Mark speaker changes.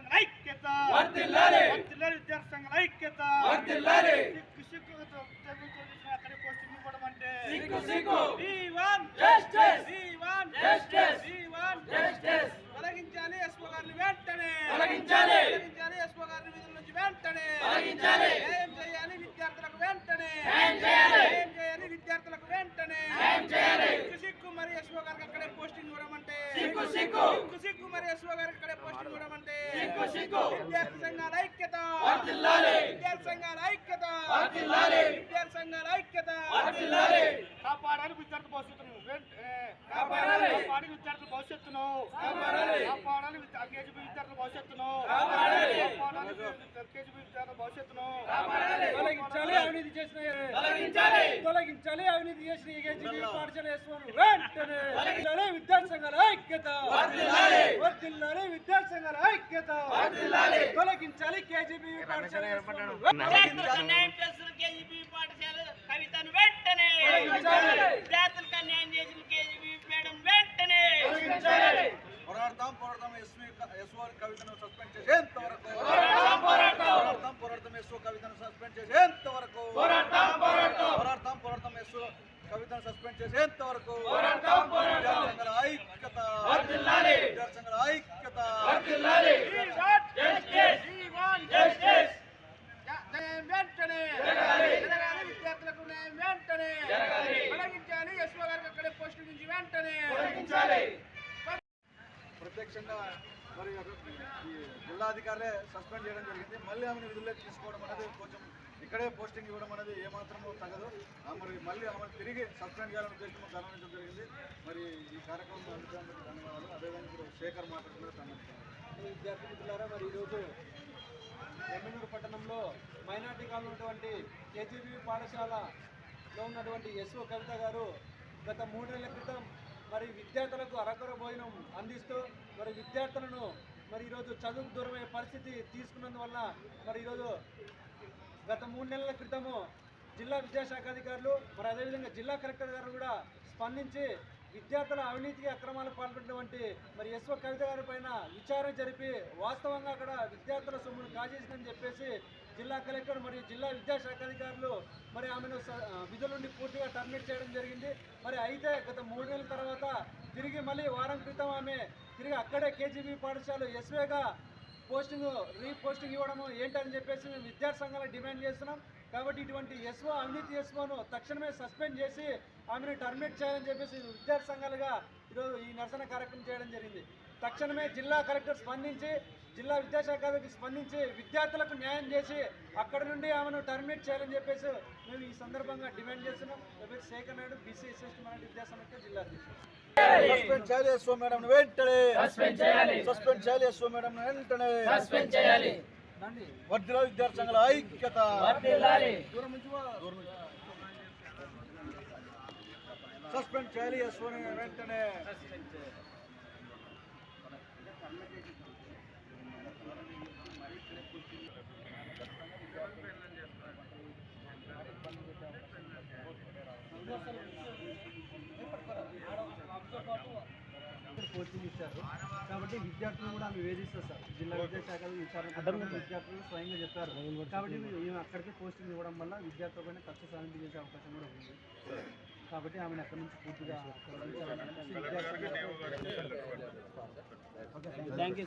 Speaker 1: సంఘాల ఐక్యత.
Speaker 2: వర్ధిల్లాలి. వర్ధిల్లాలి విద్యార్థి సంఘాల
Speaker 1: ఐక్యత. వర్ధిల్లాలి.
Speaker 2: సిక్కు సిక్కు అక్కడ పోస్టింగ్ ఇవ్వడం అంటే. సిక్కు Sikh
Speaker 3: we want justice. We
Speaker 1: want
Speaker 3: justice. We want
Speaker 1: justice.
Speaker 3: go. go. KGB విద్యార్థుల భవిష్యత్తును. కేజీబీ విద్యార్థుల భవిష్యత్తును.
Speaker 2: తొలగించాలి అవినీతి చేసిన
Speaker 1: తొలగించాలి.
Speaker 2: తొలగించాలి అవినీతి చేసిన ఏజీబీ పాఠశాల వేసుకోను వెంటనే విద్యార్థి సంఘాల ఐక్యత.
Speaker 1: వర్ధిల్లాలి.
Speaker 2: విద్యార్థి సంఘాల ఐక్యత.
Speaker 1: వర్ధిల్లాలి.
Speaker 2: తొలగించాలి కేజీబీ పాఠశాల వేసుకోను
Speaker 4: విద్యార్థులకు న్యాయం చేస్తున్న కేజీబీ పాఠశాల కవితను వెంటనే
Speaker 5: చేసేంత వరకు ఐక్యత. ఐక్యత.
Speaker 2: వెంటనే. విద్యార్థులకు న్యాయం వెంటనే. తొలగించాలి. ఎస్ఓ గారికి అక్కడే పోస్టు నుంచి వెంటనే.
Speaker 5: ప్రత్యక్షంగా మరి ఈ జిల్లాధికారులే సస్పెండ్ చేయడం జరిగింది. మళ్ళీ ఆమెను విధుల్లోకి తీసుకోవడం అనేది కొంచెం ఇక్కడే పోస్టింగ్ ఇవ్వడం అనేది ఏమాత్రమూ తగదు. ఆ మరి మళ్ళీ ఆమెను తిరిగి సస్పెండ్ చేయాలని ఉద్దేశంతో గమనించడం జరిగింది. మరి ఈ కార్యక్రమం అందుకోవడానికి ధన్యవాదాలు. అదేవిధంగా ఇప్పుడు శేఖర్ మాట్లాడుతున్నారు తన
Speaker 6: విద్యార్థి మిత్రులారా మరి ఈరోజు ఎమ్మెనూరు పట్టణంలో మైనార్టీ కాలంలో ఉన్నటువంటి కేజీబీ పాఠశాలలో ఉన్నటువంటి ఎస్ఓ కవిత గారు గత మూడు నెలల క్రితం మరి విద్యార్థులకు అరకొర భోజనం అందిస్తూ మరి విద్యార్థులను మరి ఈరోజు చదువుకు దూరమయ్యే పరిస్థితి తీసుకున్నందువల్ల మరి ఈరోజు మూడు నెలల క్రితము జిల్లా విద్యాశాఖ అధికారులు మరి అదేవిధంగా జిల్లా కలెక్టర్ గారు కూడా స్పందించి విద్యార్థుల అవినీతికి అక్రమాలకు పాల్పడినటువంటి మరి ఎస్వ కవిత గారి పైన విచారణ జరిపి వాస్తవంగా అక్కడ విద్యార్థుల సొమ్మును కాజేసిందని చెప్పేసి జిల్లా కలెక్టర్ మరియు జిల్లా విద్యాశాఖ అధికారులు మరి ఆమెను విధుల నుండి పూర్తిగా టర్మినేట్ చేయడం జరిగింది. మరి అయితే గత మూడు నెలల తర్వాత తిరిగి మళ్ళీ వారం క్రితం ఆమె తిరిగి అక్కడే కేజీబీ పాఠశాల ఎస్వేగా పోస్టింగ్ రీపోస్టింగ్ ఇవ్వడము ఏంటని చెప్పేసి మేము విద్యార్థి సంఘాలు డిమాండ్ చేస్తున్నాం. కాబట్టి ఇటువంటి ఎస్ఓ అవినీతి ఎస్ఓను తక్షణమే సస్పెండ్ చేసి ఆమెను టర్మినేట్ చేయాలని చెప్పేసి విద్యార్థి సంఘాలుగా ఈరోజు ఈ నిరసన కార్యక్రమం చేయడం జరిగింది తక్షణమే జిల్లా కలెక్టర్ స్పందించి జిల్లా విద్యాశాఖ అధికారికి స్పందించి విద్యార్థులకు న్యాయం చేసి అక్కడ నుండి ఆమెను టర్మినేట్ చేయాలని చెప్పేసి మేము ఈ సందర్భంగా డిమాండ్ చేస్తున్నాం పేరు శేఖర్ నాయుడు బీసీ ఎస్ఎస్టీ మన విద్యాసమితి జిల్లా
Speaker 5: సస్పెండ్ చేయాలి ఎస్ఓ మేడం వెంటనే
Speaker 1: సస్పెండ్ చేయాలి.
Speaker 5: సస్పెండ్ చేయాలి ఎస్ఓ మేడం వెంటనే
Speaker 1: సస్పెండ్ చేయాలి.
Speaker 5: వర్ధిల్లాలి విద్యార్థి సంఘాల ఐక్యత
Speaker 1: వర్ధిల్లాలి.
Speaker 5: దూరం నుంచి వా. దూరం నుంచి. సస్పెండ్ చేయాలి ఎస్ఓని వెంటనే.
Speaker 6: కోచింగ్ ఇచ్చారు. కాబట్టి విద్యార్థులు కూడా ఆమె వేధిస్తారు సార్. జిల్లా విద్యాశాఖ విచారణ విద్యార్థులు స్వయంగా చెప్పారు. కాబట్టి ఈమె అక్కడికి పోస్టింగ్ ఇవ్వడం వల్ల విద్యార్థుల పైన కక్ష సాధింపు చేసే అవకాశం కూడా ఉంది. కాబట్టి ఆమెను అక్కడి నుంచి పూర్తిగా థ్యాంక్ యూ